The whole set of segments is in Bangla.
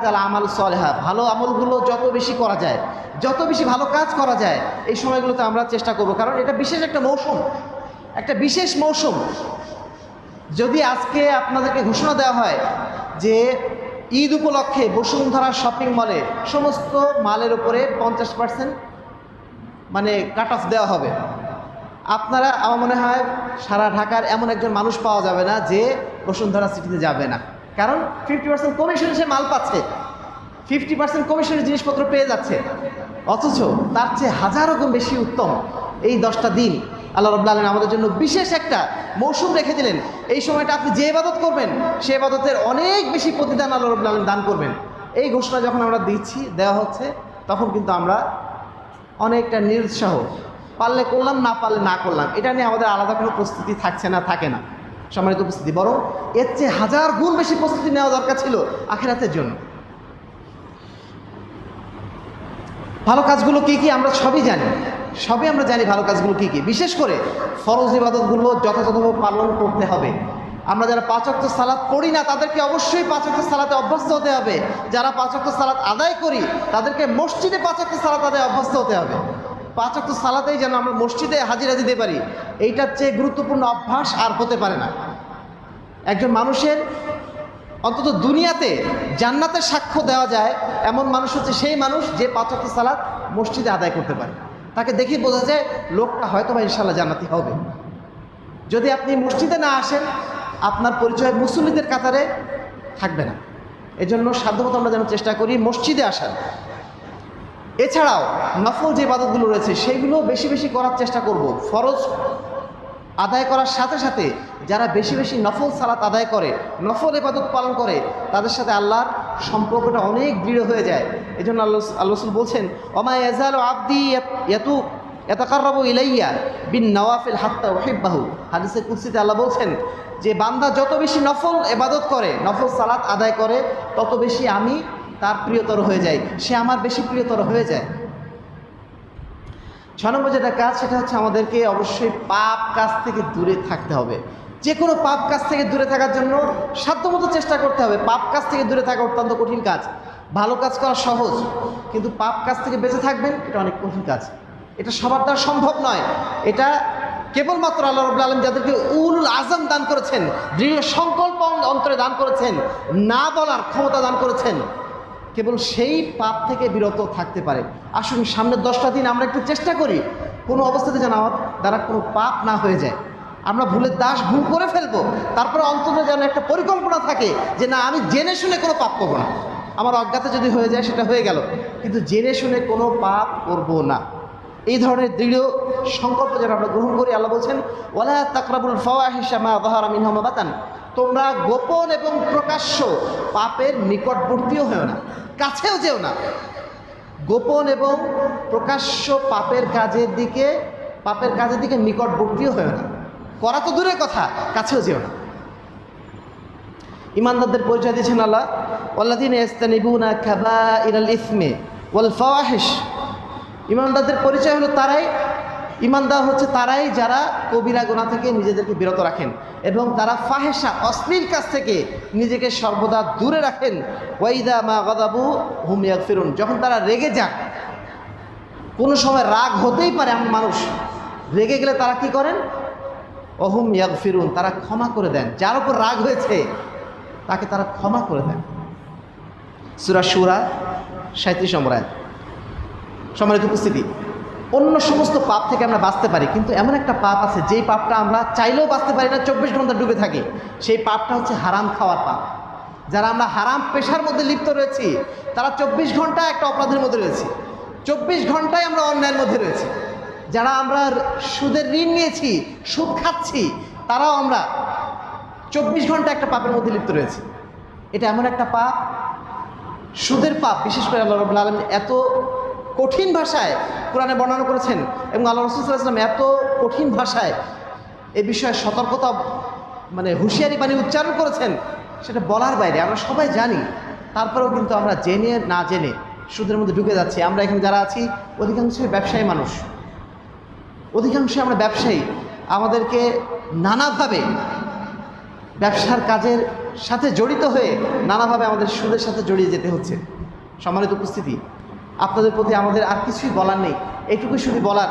তাহলে আমাল সলেহা, ভালো আমলগুলো যত বেশি করা যায়, যত বেশি ভালো কাজ করা যায়, এই সময়গুলোতে আমরা চেষ্টা করব। কারণ এটা বিশেষ একটা মৌসুম, একটা বিশেষ মৌসুম। যদি আজকে আপনাদেরকে ঘোষণা দেওয়া হয় যে ঈদ উপলক্ষে বসুন্ধরা শপিং মলে সমস্ত মালের উপরে পঞ্চাশ পার্সেন্ট মানে কাট অফ দেওয়া হবে। আপনারা, আমার মনে হয়, সারা ঢাকার এমন একজন মানুষ পাওয়া যাবে না যে বসুন্ধরা সিটিতে যাবে না। কারণ ফিফটি পার্সেন্ট কমিশনে সে মাল পাচ্ছে। ফিফটি পার্সেন্ট কমিশনের জিনিসপত্র পেয়ে যাচ্ছে। অথচ তার চেয়ে হাজারো গুণ বেশি উত্তম এই দশটা দিন আল্লাহ রব্লা আলম আমাদের জন্য বিশেষ একটা মৌসুম রেখে দিলেন। এই সময়টা আপনি যে ইবাদত করবেন, সে ইবাদতের অনেক বেশি প্রতিদান আল্লাহ রব্লা আলম দান করবেন। এই ঘোষণা যখন আমরা দিচ্ছি, দেওয়া হচ্ছে, তখন কিন্তু আমরা অনেকটা নিরুৎসাহ। পারলে করলাম, না পারলে না করলাম, এটা নিয়ে আমাদের আলাদা কোনো প্রস্তুতি থাকছে না, থাকে না। সম্মানিত উপস্থিতি, বরং এর চেয়ে হাজার গুণ বেশি প্রস্তুতি নেওয়া দরকার ছিল আখেরাতের জন্য। ভালো কাজগুলো কি কি আমরা সবই জানি। সবই আমরা জানি ভালো কাজগুলো কি কি। বিশেষ করে ফরজ ইবাদতগুলো যথাযথভাবে পালন করতে হবে। আমরা যারা পাঁচক্ত সালাদ পড়ি না, তাদেরকে অবশ্যই পাঁচক্ত সালাতে অভ্যস্ত হতে হবে। যারা পাঁচক্ত সালাদ আদায় করি, তাদেরকে মসজিদে পাঁচক্ত সালাত আদায় অভ্যস্ত হতে হবে। পাঁচক্ত সালাতেই যেন আমরা মসজিদে হাজিরা দিতে পারি, এইটার চেয়ে গুরুত্বপূর্ণ অভ্যাস আর হতে পারে না। একজন মানুষের অন্তত দুনিয়াতে জান্নাতের সাক্ষ্য দেওয়া যায়, এমন মানুষ হচ্ছে সেই মানুষ যে পাঁচক সালাত মসজিদে আদায় করতে পারে। তাকে দেখে বোঝা যায় লোকটা হয়তো বা ইনশাল্লাহ জান্নাতি হবে। যদি আপনি মসজিদে না আসেন, আপনার পরিচয় মুসল্লিদের কাতারে থাকবে না। এজন্য সাধ্যমতো আমরা যেন চেষ্টা করি মসজিদে আসার। এছাড়াও নফল যে ইবাদতগুলো রয়েছে সেইগুলো বেশি বেশি করার চেষ্টা করব। ফরজ আদায় করার সাথে সাথে যারা বেশি বেশি নফল সালাত আদায় করে, নফল ইবাদত পালন করে, তাদের সাথে আল্লাহর সম্পর্কটা অনেক দৃঢ় হয়ে যায়। এই জন্য আল্লাহ আল্লাহ রসুল বলছেন অমা এজাল আব্দি এতু এতকার্রাবু ইলাইয়া বিন নওয়াফিল হাত্তা ওহিব্বাহু হাদিসে কুৎসিতে আল্লাহ বলছেন, যে বান্দা যত বেশি নফল এবাদত করে, নফল সালাত আদায় করে, তত বেশি আমি তার প্রিয়তর হয়ে যায়, সে আমার বেশি প্রিয়তর হয়ে যায়। ছ নম্বর যেটা কাজ, সেটা হচ্ছে আমাদেরকে অবশ্যই পাপ কাজ থেকে দূরে থাকতে হবে। যে কোনো পাপ কাজ থেকে দূরে থাকার জন্য সাধ্যমতো চেষ্টা করতে হবে। পাপ কাজ থেকে দূরে থাকা অত্যন্ত কঠিন কাজ। ভালো কাজ করা সহজ, কিন্তু পাপ কাজ থেকে বেঁচে থাকবেন, এটা অনেক কঠিন কাজ। এটা সবার দ্বারা সম্ভব নয়। এটা কেবলমাত্র আল্লাহ রবুল্লা আলম যাদেরকে উল আজম দান করেছেন, দৃঢ় সংকল্প অন্তরে দান করেছেন, না বলার ক্ষমতা দান করেছেন কেবল সেই পাপ থেকে বিরত থাকতে পারে। আসুন, সামনের দশটা দিন আমরা একটু চেষ্টা করি। কোনো অবস্থাতে যেন আমার দ্বারা কোনো পাপ না হয়ে যায়। আমরা ভুলের দাস ভুল করে ফেলব। তারপরে অন্তত যেন একটা পরিকল্পনা থাকে যে, না, আমি জেনে শুনে কোনো পাপ করব না। আমার অজ্ঞাতে যদি হয়ে যায়, সেটা হয়ে গেল। কিন্তু জেনে শুনে কোনো পাপ করব না। এই ধরনের দৃঢ় সংকল্প যেন আমরা গ্রহণ করি, আল্লাহ বলছেন ওলা তাকরাবুল ফওয়াহিসামা বাহারা মিনহমা বাতান তোমরা গোপন এবং প্রকাশ্য পাপের নিকটবর্তীও হয়েও না। কাছেও যেও না। গোপন এবং প্রকাশ্য পাপের কাজের দিকে, পাপের কাজের দিকে নিকটবর্তীও হয়েও না। করা তো দূরের কথা, কাছেও যেও না। ইমানদারদের পরিচয় দিয়েছেন আল্লাহ ওল্লাদিন ইস্তানিবুনা খাবা ইরাল ইসমে ওয়াল ফাওয়াহিস ইমানদারদের পরিচয় হলো তারাই ইমানদার হচ্ছে তারাই যারা কবিরা গোনা থেকে নিজেদেরকে বিরত রাখেন এবং তারা ফাহেসা অশ্লীল কাজ থেকে নিজেকে সর্বদা দূরে রাখেন। ওয়াইদা মা গদাবু হুমিয়া ফিরুন যখন তারা রেগে যান কোনো সময় রাগ হতেই পারে এমন মানুষ। রেগে গেলে তারা কি করেন? অহুম ইয়াগ ফিরুন তারা ক্ষমা করে দেন। যার উপর রাগ হয়েছে, তাকে তারা ক্ষমা করে দেন। সুরা সুরা সাঁত্রিশ সম্রায় সম্মানিত উপস্থিতি। অন্য সমস্ত পাপ থেকে আমরা বাঁচতে পারি। কিন্তু এমন একটা পাপ আছে, যেই পাপটা আমরা চাইলেও বাঁচতে পারি না, চব্বিশ ঘণ্টা ডুবে থাকি। সেই পাপটা হচ্ছে হারাম খাওয়ার পাপ। যারা আমরা হারাম পেশার মধ্যে লিপ্ত রয়েছি, তারা চব্বিশ ঘণ্টা একটা অপরাধের মধ্যে রয়েছি। চব্বিশ ঘন্টায় আমরা অন্যায়ের মধ্যে রয়েছি। যারা আমরা সুদের ঋণ নিয়েছি, সুদ খাচ্ছি, তারাও আমরা চব্বিশ ঘণ্টা একটা পাপের মধ্যে লিপ্ত রয়েছে। এটা এমন একটা পাপ, সুদের পাপ, বিশেষ করে আল্লাহ রবুল্লা আলম এত কঠিন ভাষায় কোরআনে বর্ণনা করেছেন এবং আল্লাহ রসুলাম এত কঠিন ভাষায় এ বিষয়ে সতর্কতা মানে হুঁশিয়ারি বাণী উচ্চারণ করেছেন, সেটা বলার বাইরে। আমরা সবাই জানি, তারপরেও কিন্তু আমরা জেনে না জেনে সুদের মধ্যে ঢুকে যাচ্ছি। আমরা এখানে যারা আছি, অধিকাংশই ব্যবসায়ী মানুষ। অধিকাংশই আমরা ব্যবসায়ী। আমাদেরকে নানাভাবে ব্যবসার কাজের সাথে জড়িত হয়ে নানাভাবে আমাদের সুদের সাথে জড়িয়ে যেতে হচ্ছে। সম্মানিত উপস্থিতি আপনাদের প্রতি আমাদের আর কিছুই বলার নেই। এটুকুই শুধু বলার।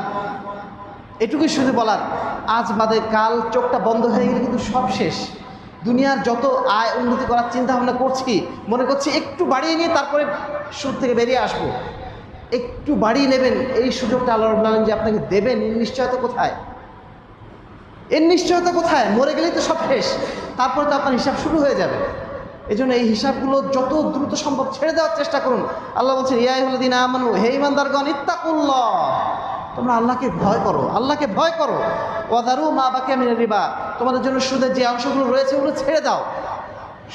এটুকুই শুধু বলার, আজ বাদে কাল চোখটা বন্ধ হয়ে গেলে কিন্তু সব শেষ। দুনিয়ার যত আয় উন্নতি করার চিন্তা ভাবনা করছি মনে করছি একটু বাড়িয়ে নিয়ে তারপরে সুদ থেকে বেরিয়ে আসব। একটু বাড়িয়ে নেবেন, এই সুযোগটা আল্লাহ রব্লা যে আপনাকে দেবেন, এর নিশ্চয়তা কোথায়? এর নিশ্চয়তা কোথায়? মরে গেলেই তো সব শেষ। তারপরে তো আপনার হিসাব শুরু হয়ে যাবে। এই জন্য এই হিসাবগুলো যত দ্রুত সম্ভব ছেড়ে দেওয়ার চেষ্টা করুন। আল্লাহ বলছেন ইয়াই হল দিন আমানু, হে ইমানদারগণ ইত্তাকুল্লাহ। তোমরা আল্লাহকে ভয় করো, আল্লাহকে ভয় করো। ওয়াদারু মা বাকি আমি রিবা। তোমাদের জন্য সুদের যে অংশগুলো রয়েছে, ওগুলো ছেড়ে দাও।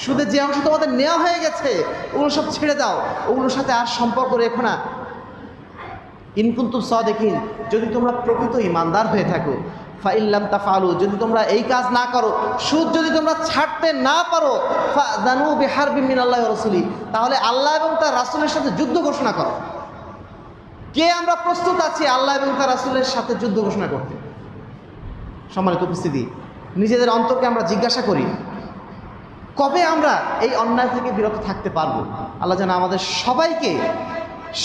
সুদের যে অংশ তোমাদের নেওয়া হয়ে গেছে, ওগুলো সব ছেড়ে দাও। ওগুলোর সাথে আর সম্পর্ক রেখো না। ইনকুন্তু দেখিন যদি তোমরা প্রকৃত ইমানদার হয়ে থাকো ফাইল্লাম তাফালু, যদি তোমরা এই কাজ না করো, সুদ যদি তোমরা ছাড়তে না পারো দানু বিহার বিমিন আল্লাহ রসুলি, তাহলে আল্লাহ এবং তার রাসুলের সাথে যুদ্ধ ঘোষণা করো। কে আমরা প্রস্তুত আছি আল্লাহ এবং তার রাসুলের সাথে যুদ্ধ ঘোষণা করতে? সম্মানিত উপস্থিতি, নিজেদের অন্তরকে আমরা জিজ্ঞাসা করি, কবে আমরা এই অন্যায় থেকে বিরত থাকতে পারব? আল্লাহ যেন আমাদের সবাইকে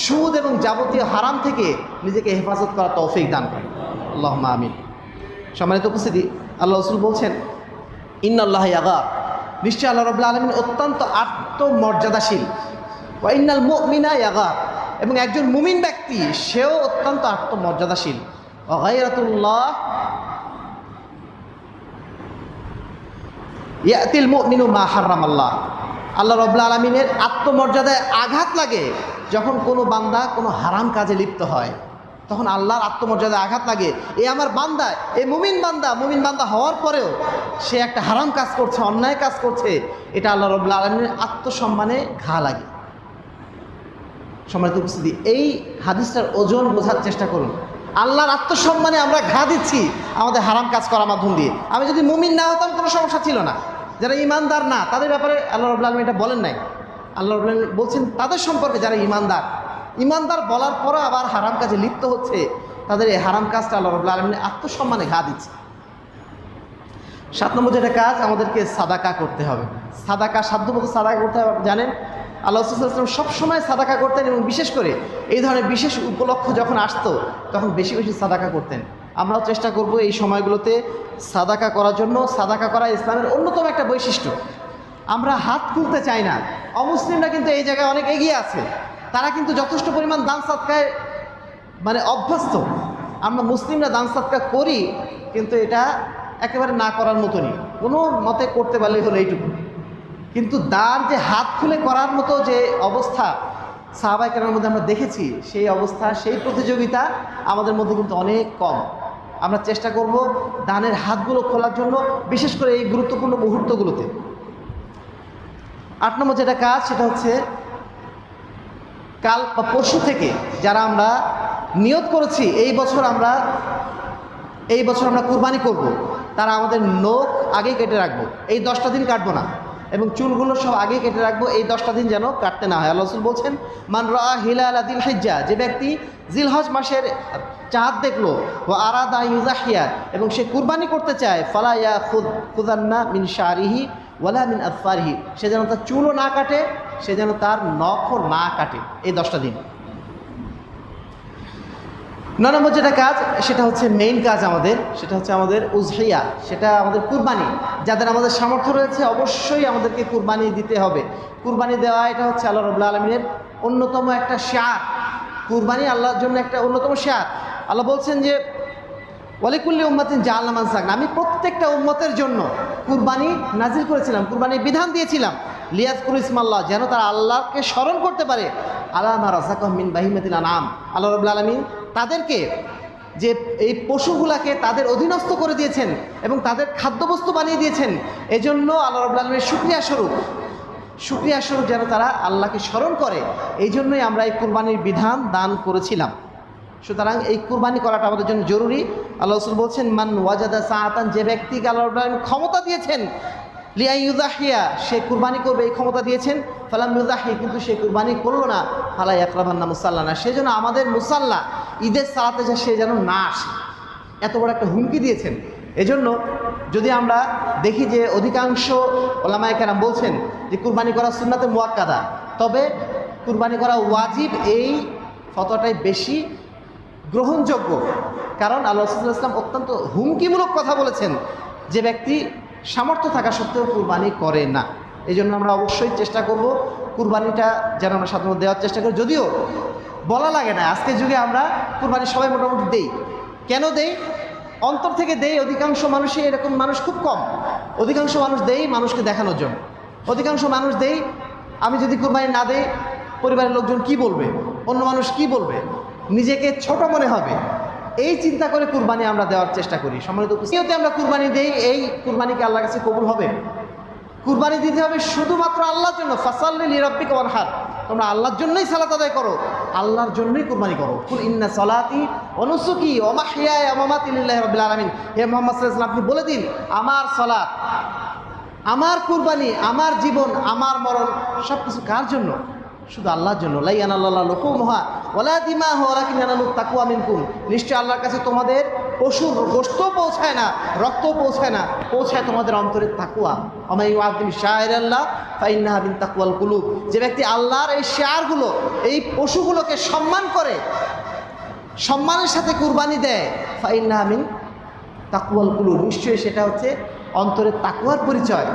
সুদ এবং যাবতীয় হারাম থেকে নিজেকে হেফাজত করা তৌফিক দান করে আল্লাহ আমিন। সম্মানিত উপস্থিতি, আল্লাহ রসুল বলছেন, ইন্নাল্লাহ ইয়াগা। নিশ্চয় আল্লাহ রবুল্লা আলমিন অত্যন্ত আত্মমর্যাদাশীল। ও ইন্নাল মিনা ইয়াগা। এবং একজন মুমিন ব্যক্তি, সেও অত্যন্ত আত্মমর্যাদাশীল। অগাইরাতুল্লাহ ইয়াতিল মিনু মা হারাম আল্লাহ আল্লাহ রব্লা আলমিনের আত্মমর্যাদায় আঘাত লাগে যখন কোনো বান্দা কোনো হারাম কাজে লিপ্ত হয়। তখন আল্লাহর আত্মমর্যাদায় আঘাত লাগে। এ আমার বান্দা, এ মুমিন বান্দা মুমিন বান্দা হওয়ার পরেও সে একটা হারাম কাজ করছে, অন্যায় কাজ করছে। এটা আল্লাহ রব্লা আলমিনের আত্মসম্মানে ঘা লাগে। সম্মানিত উপস্থিতি, এই হাদিসটার ওজন বোঝার চেষ্টা করুন। আল্লাহর আত্মসম্মানে আমরা ঘা দিচ্ছি আমাদের হারাম কাজ করার মাধ্যম দিয়ে। আমি যদি মুমিন না হতাম কোনো সমস্যা ছিল না। যারা ইমানদার না, তাদের ব্যাপারে আল্লাহ রবুল্লা আলম এটা বলেন নাই। আল্লাহ রবুল্লা বলছেন, তাদের সম্পর্কে যারা ইমানদার ইমানদার বলার পরও আবার হারাম কাজে লিপ্ত হচ্ছে, তাদের এই হারাম কাজটা আল্লাহ রবুল্লা আত্মসম্মানে ঘা দিচ্ছে। সাত নম্বর যেটা কাজ, আমাদেরকে সাদাকা করতে হবে। সাদাকা সাধ্যমতো সাদাকা করতে হবে, জানেন? আল্লাহ রসুলাম সবসময় সাদাকা করতেন এবং বিশেষ করে এই ধরনের বিশেষ উপলক্ষ যখন আসতো, তখন বেশি বেশি সাদাকা করতেন। আমরাও চেষ্টা করব এই সময়গুলোতে সাদাকা করার জন্য। সাদাকা করা ইসলামের অন্যতম একটা বৈশিষ্ট্য। আমরা হাত খুলতে চাই না। অমুসলিমরা কিন্তু এই জায়গায় অনেক এগিয়ে আছে। তারা কিন্তু যথেষ্ট পরিমাণ দান সাদকায় মানে অভ্যস্ত। আমরা মুসলিমরা দান সাদকা করি, কিন্তু এটা একেবারে না করার মতনই। কোনো মতে করতে পারলেই হলো এইটুকু। কিন্তু দান যে হাত খুলে করার মতো যে অবস্থা সাহাবাই কেনার মধ্যে আমরা দেখেছি, সেই অবস্থা, সেই প্রতিযোগিতা আমাদের মধ্যে কিন্তু অনেক কম। আমরা চেষ্টা করব দানের হাতগুলো খোলার জন্য, বিশেষ করে এই গুরুত্বপূর্ণ মুহূর্তগুলোতে। আট নম্বর যেটা কাজ, সেটা হচ্ছে কাল বা পরশু থেকে যারা আমরা নিয়ত করেছি, এই বছর আমরা, এই বছর আমরা কুরবানি করব। তারা আমাদের নখ আগে কেটে রাখব। এই দশটা দিন কাটবো না। এবং চুলগুলো সব আগে কেটে রাখব। এই দশটা দিন যেন কাটতে না হয়। আল্লাহ রসুল বলছেন, মান রা হিলাল দিল হেজ্জা যে ব্যক্তি জিলহজ মাসের চাঁদ দেখল ও আরাদা ইউজাহিয়া এবং সে কুরবানি করতে চায়, ফালা ইয়া খুদ খুদান্না মিন শারিহি ওয়ালা মিন আফারিহি সে যেন তার চুলও না কাটে, সে যেন তার নখও না কাটে এই দশটা দিন। ন নম্বর যেটা কাজ, সেটা হচ্ছে মেইন কাজ আমাদের, সেটা হচ্ছে আমাদের উজহিয়া, সেটা আমাদের কুরবানি। যাদের আমাদের সামর্থ্য রয়েছে, অবশ্যই আমাদেরকে কুরবানি দিতে হবে। কুরবানি দেওয়া, এটা হচ্ছে আল্লাহ রবুল্লা আলমিনের অন্যতম একটা শেয়ার কুরবানি আল্লাহর জন্য একটা অন্যতম শেয়ার আল্লাহ বলছেন যে ওয়ালিকুল্লি উম্মাতিন জাহান্নামান সাক আমি প্রত্যেকটা উম্মতের জন্য কুরবানি নাজিল করেছিলাম, কুরবানির বিধান দিয়েছিলাম। লিয়াজকুল ইসমাল্লাহ, যেন তারা আল্লাহকে স্মরণ করতে পারে। আল্লাহ রাজাকহ মিন বাহিমাতিল আনাম আল্লাহ রবুল্লা আলমিন তাদেরকে যে এই পশুগুলাকে তাদের অধীনস্থ করে দিয়েছেন এবং তাদের খাদ্যবস্তু বানিয়ে দিয়েছেন, এজন্য আল্লাহ রবুল্লা আলমীর সুক্রিয়া স্বরূপ। সুক্রিয়া স্বরূপ যেন তারা আল্লাহকে স্মরণ করে। এই জন্যই আমরা এই কুরবানির বিধান দান করেছিলাম। সুতরাং এই কুরবানি করাটা আমাদের জন্য জরুরি। আল্লাহ রসুল বলছেন, মান ওয়াজাদা সাহাতান যে ব্যক্তিকে আল্লাহ ক্ষমতা দিয়েছেন লিয়া ইউদাহিয়া সে কুরবানি করবে, এই ক্ষমতা দিয়েছেন, ফালাম ইউদাহি কিন্তু সে কুরবানি করল না ফালাই আকরাবান্না মুসাল্লা না সে যেন আমাদের মুসাল্লা, ঈদের সালাতে যা, সে যেন না আসে। এত বড় একটা হুমকি দিয়েছেন। এজন্য যদি আমরা দেখি যে অধিকাংশ ওলামায় কেরাম বলছেন যে কুরবানি করা সুন্নাতে মুয়াক্কাদা, তবে কুরবানি করা ওয়াজিব এই ফতোয়াটাই বেশি। গ্রহণযোগ্য। কারণ আল্লাহ রসুল্লাহ অত্যন্ত হুমকিমূলক কথা বলেছেন যে ব্যক্তি সামর্থ্য থাকা সত্ত্বেও কুরবানি করে না। এই জন্য আমরা অবশ্যই চেষ্টা করব কুরবানিটা যেন আমরা সাধারণত দেওয়ার চেষ্টা করি। যদিও বলা লাগে না আজকের যুগে আমরা কুরবানি সবাই মোটামুটি দেই। কেন দেই? অন্তর থেকে দেই, অধিকাংশ মানুষই এরকম মানুষ খুব কম। অধিকাংশ মানুষ দেই মানুষকে দেখানোর জন্য। অধিকাংশ মানুষ দেই, আমি যদি কুরবানি না দেই, পরিবারের লোকজন কি বলবে? অন্য মানুষ কি বলবে? নিজেকে ছোট মনে হবে। এই চিন্তা করে কুরবানি আমরা দেওয়ার চেষ্টা করি। সম্মানিত উপস্থিতি। আমরা কুরবানি দেই, এই কুরবানিকে আল্লাহ কাছে কবুল হবে? কুরবানি দিতে হবে শুধুমাত্র আল্লাহর জন্য। ফাসাল্লি লিরাব্বিকা ওয়ানহার তোমরা আল্লাহর জন্যই সালাত আদায় করো, আল্লাহর জন্যই কুরবানি করো। কুল ইন্না সালাতি অনুসুকি ওমাহিয়া ওমামাতি লিল্লাহি রাব্বিল আলামিন। হে মুহাম্মদ ওয়াসাল্লাম, আপনি বলে দিন, আমার সালাত, আমার কুরবানি, আমার জীবন, আমার মরণ সব কিছু কার জন্য? শুধু আল্লাহর জন্য। লাইয়ান আল্লাহ লোকমহা। ওলা দিমা ওলা কিনানুক তাকুয়া মিনকুম। নিশ্চয় আল্লাহর কাছে তোমাদের পশুর গোস্ত পৌঁছায় না রক্ত পৌঁছায় না, পৌঁছায় তোমাদের অন্তরের তাকুয়া। আমাই আদিম শাহের আল্লাহ ফাইন্নাহা বিন তাকুয়াল কুলুব। যে ব্যক্তি আল্লাহর এই শেয়ারগুলো, এই পশুগুলোকে সম্মান করে, সম্মানের সাথে কুরবানি দেয়, ফাইন্নাহা মিন তাকুয়াল কুলুব। নিশ্চয়ই সেটা হচ্ছে অন্তরের তাকুয়ার পরিচয়।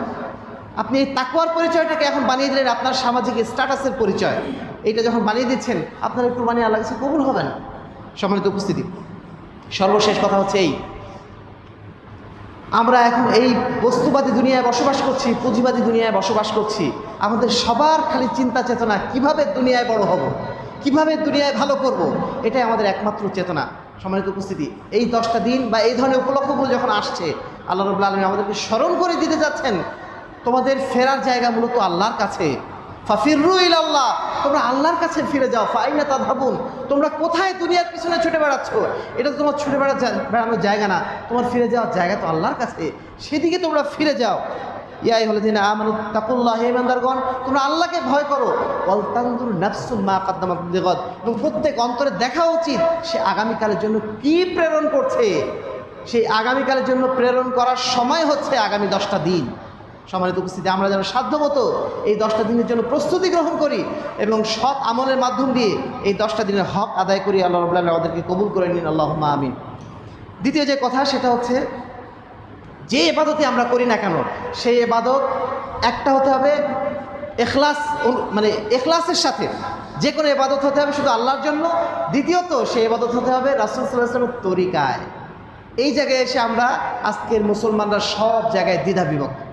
আপনি এই তাকুয়ার পরিচয়টাকে এখন বানিয়ে দিলেন আপনার সামাজিক স্ট্যাটাসের পরিচয়। এইটা যখন বানিয়ে দিচ্ছেন, আপনার এই কুরবানি আল্লাহ কাছে কবুল হবে না সম্মানিত উপস্থিতি। সর্বশেষ কথা হচ্ছে এই। আমরা এখন এই বস্তুবাদী দুনিয়ায় বসবাস করছি, পুঁজিবাদী দুনিয়ায় বসবাস করছি। আমাদের সবার খালি চিন্তা, চেতনা, কীভাবে দুনিয়ায় বড় হব, কীভাবে দুনিয়ায় ভালো করব, এটাই আমাদের একমাত্র চেতনা। সম্মানিত উপস্থিতি, এই দশটা দিন বা এই ধরনের উপলক্ষগুলো যখন আসছে, আল্লাহ রবুল্লা আলমী আমাদেরকে স্মরণ করে দিতে যাচ্ছেন, তোমাদের ফেরার জায়গা মূলত আল্লাহর কাছে। ফাফিরু আল্লাহ তোমরা আল্লাহর কাছে ফিরে যাও, ফাইনা তা ভাবুন তোমরা কোথায় দুনিয়ার পিছনে ছুটে বেড়াচ্ছ? এটা তো তোমার ছুটে বেড়া বেড়ানোর জায়গা না, তোমার ফিরে যাওয়ার জায়গা তো আল্লাহর কাছে। সেদিকে তোমরা ফিরে যাও। ইয়াই হলে দিন আমানু, তাকুল্লাহ ইমানদারগণ, তোমরা আল্লাহকে ভয় করো। অলতান্দুর নাফসুল মা কাদ্দামাত এবং প্রত্যেক অন্তরে দেখা উচিত সে আগামীকালের জন্য কি প্রেরণ করছে। সেই আগামীকালের জন্য প্রেরণ করার সময় হচ্ছে আগামী দশটা দিন। সম্মানিত উপস্থিতি, আমরা যেন সাধ্যমতো এই দশটা দিনের জন্য প্রস্তুতি গ্রহণ করি এবং সৎ আমলের মাধ্যম দিয়ে এই দশটা দিনের হক আদায় করি। আল্লাহ রবুল্লাহ আমাদেরকে কবুল করে নিন। আল্লাহ আমিন। দ্বিতীয় যে কথা, সেটা হচ্ছে যে এবাদতে আমরা করি না কেন, সেই এবাদত একটা হতে হবে এখলাস মানে এখলাসের সাথে। যে কোনো এবাদত হতে হবে শুধু আল্লাহর জন্য। দ্বিতীয়ত, সেই এবাদত হতে হবে রাসুল সাল্লাহ তরিকায়। এই জায়গায় এসে আমরা আজকের মুসলমানরা সব জায়গায় দ্বিধা বিভক্ত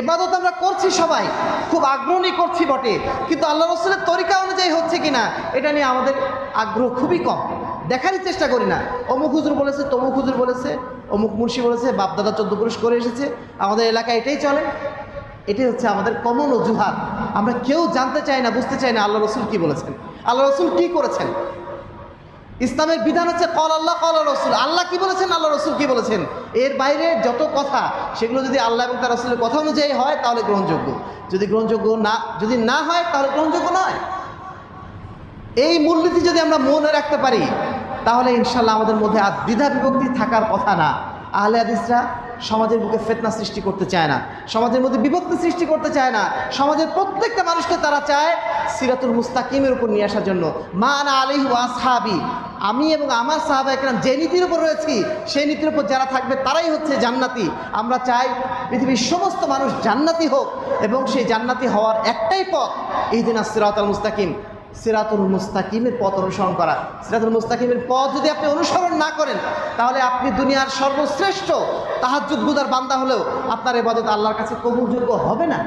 এবাদত আমরা করছি সবাই, খুব আগ্রহ করছি বটে, কিন্তু আল্লাহ রসুলের তরিকা অনুযায়ী হচ্ছে কিনা, এটা নিয়ে আমাদের আগ্রহ খুবই কম। দেখারই চেষ্টা করি না। অমুক হুজুর বলেছে, তমুক হুজুর বলেছে, অমুক মুন্সি বলেছে, বাপদাদা চোদ্দ পুরুষ করে এসেছে, আমাদের এলাকায় এটাই চলে। এটাই হচ্ছে আমাদের কমন অজুহাত। আমরা কেউ জানতে চাই না, বুঝতে চাই না আল্লাহ রসুল কি বলেছেন। আল্লাহ রসুল কি করেছেন? ইসলামের বিধান হচ্ছে কল আল্লাহ, কল রসুল। আল্লাহ কি বলেছেন? আল্লাহ রসুল কি বলেছেন? এর বাইরে যত কথা, সেগুলো যদি আল্লাহ এবং তার রসুলের কথা অনুযায়ী হয়, তাহলে গ্রহণযোগ্য। যদি গ্রহণযোগ্য না, যদি না হয়, তাহলে গ্রহণযোগ্য নয়। এই মূলনীতি যদি আমরা মনে রাখতে পারি, তাহলে ইনশাল্লাহ আমাদের মধ্যে আর দ্বিধা বিভক্তি থাকার কথা না। আহলে হাদিসরা সমাজের বুকে ফেতনা সৃষ্টি করতে চায় না। সমাজের মধ্যে বিভক্তি সৃষ্টি করতে চায় না। সমাজের প্রত্যেকটা মানুষকে তারা চায় সিরাতুল মুস্তাকিমের উপর নিয়ে আসার জন্য। মা না আলিহ ওয়াসহাবি আমি এবং আমার সাহাবা একরাম যে নীতির উপর রয়েছি, সেই নীতির উপর যারা থাকবে তারাই হচ্ছে জান্নাতি। আমরা চাই পৃথিবীর সমস্ত মানুষ জান্নাতি হোক এবং সেই জান্নাতি হওয়ার একটাই পথ এই দিন সিরাতুল মুস্তাকিম। সিরাতুল মুস্তাকিমের পথ অনুসরণ করা। সিরাতুল মুস্তাকিমের পথ যদি আপনি অনুসরণ না করেন, তাহলে আপনি দুনিয়ার সর্বশ্রেষ্ঠ তাহাজুদ গুদার বান্দা হলেও আপনার এবাদত আল্লাহর কাছে কবুলযোগ্য হবে না।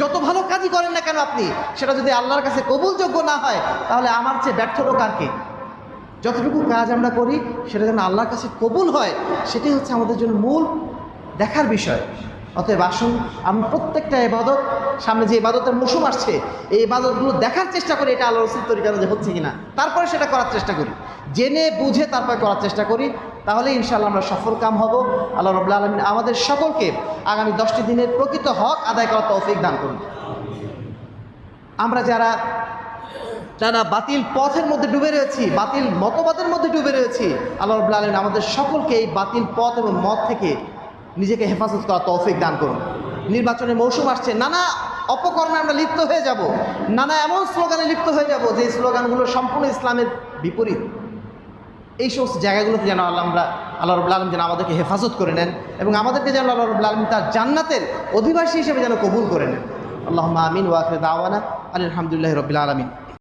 যত ভালো কাজই করেন না কেন আপনি, সেটা যদি আল্লাহর কাছে কবুলযোগ্য না হয়, তাহলে আমার চেয়ে ব্যর্থ লোক আর কে? যতটুকু কাজ আমরা করি, সেটা যেন আল্লাহর কাছে কবুল হয়, সেটাই হচ্ছে আমাদের জন্য মূল দেখার বিষয়। অতএব আসুন, আমরা প্রত্যেকটা এবাদত সামনে যে ইবাদতের মৌসুম আসছে, এই ইবাদতগুলো দেখার চেষ্টা করি, এটা আল্লাহ রসুল তরিকা যে হচ্ছে কিনা। তারপরে সেটা করার চেষ্টা করি। জেনে, বুঝে তারপরে করার চেষ্টা করি। তাহলে ইনশাল্লাহ আমরা সফল কাম হব। আল্লাহ রবুল্লা আলমিন আমাদের সকলকে আগামী দশটি দিনের প্রকৃত হক আদায় করার তৌফিক দান করুন। আমরা যারা যারা বাতিল পথের মধ্যে ডুবে রয়েছি, বাতিল মতবাদের মধ্যে ডুবে রয়েছি। আল্লাহ রবুল্লা আলমিন আমাদের সকলকে এই বাতিল পথ এবং মত থেকে নিজেকে হেফাজত করা তৌফিক দান করুন। নির্বাচনের মৌসুম আসছে, নানা অপকর্মে আমরা লিপ্ত হয়ে যাব, নানা এমন স্লোগানে লিপ্ত হয়ে যাব যে স্লোগানগুলো সম্পূর্ণ ইসলামের বিপরীত। এই সমস্ত জায়গাগুলোতে যেন আল্লাহ আমরা, আল্লাহ রবুল আলম যেন আমাদেরকে হেফাজত করে নেন এবং আমাদেরকে যেন আল্লাহ রবুল আলম তার জান্নাতের অধিবাসী হিসেবে যেন কবুল করে নেন। আল্লাহ আমিন ওয়াফিদ আওয়ানা আলহামদুলিল্লাহ রবিল আলমিন।